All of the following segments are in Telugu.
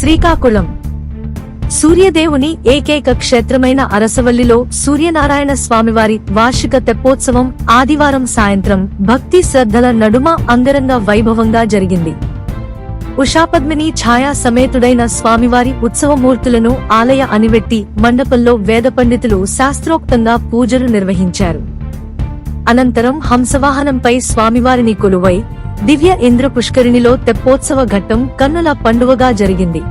శ్రీకాకుళం. సూర్యదేవుని ఏకైక క్షేత్రమైన అరసవల్లిలో సూర్యనారాయణ స్వామివారి వార్షిక తెప్పోత్సవం ఆదివారం సాయంత్రం భక్తి శ్రద్ధల నడుమ అంగరంగ వైభవంగా జరిగింది. ఉషాపద్మిని ఛాయా సమేతుడైన స్వామివారి ఉత్సవమూర్తులను ఆలయ అనివెట్టి మండపంలో వేద పండితులు శాస్త్రోక్తంగా పూజలు నిర్వహించారు. అనంతరం హంసవాహనంపై స్వామివారిని కొలువై దివ్య ఇంద్ర పుష్కరిణిలో తెప్పోత్సవ ఘట్టం కన్నుల పండువగా జరిగింది.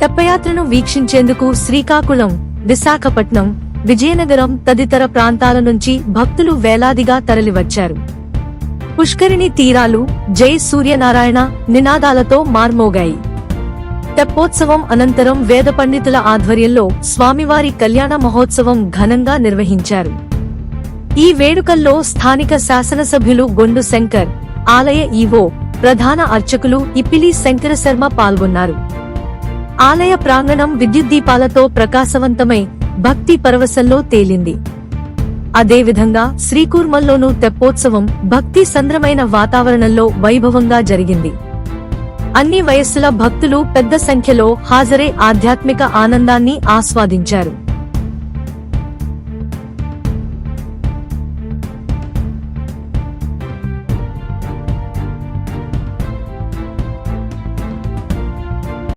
తెప్పయాత్రను వీక్షించేందుకు శ్రీకాకుళం విశాఖపట్నం విజయనగరం తదితర ప్రాంతాల నుంచి భక్తులు వేలాదిగా తరలివచ్చారు. పుష్కరిణి తీరాలు జై సూర్యనారాయణ నినాదాలతో మార్మోగాయి. తెప్పోత్సవం అనంతరం వేద పండితుల ఆధ్వర్యంలో స్వామివారి కళ్యాణ మహోత్సవం ఘనంగా నిర్వహించారు. ఈ వేడుకల్లో స్థానిక శాసనసభ్యులు గొండు శంకర్ ఆలయ ఈవో ప్రధాన అర్చకులు ఇప్పిలి శంకర శర్మ పాల్గొన్నారు. ఆలయ ప్రాంగణం విద్యుత్ దీపాలతో ప్రకాశవంతమై భక్తి పరవశంలో తేలింది. అదేవిధంగా శ్రీకూర్మల్లోనూ తెప్పోత్సవం భక్తి సంద్రమైన వాతావరణంలో వైభవంగా జరిగింది. అన్ని వయస్సుల భక్తులు పెద్ద సంఖ్యలో హాజరై ఆధ్యాత్మిక ఆనందాన్ని ఆస్వాదించారు.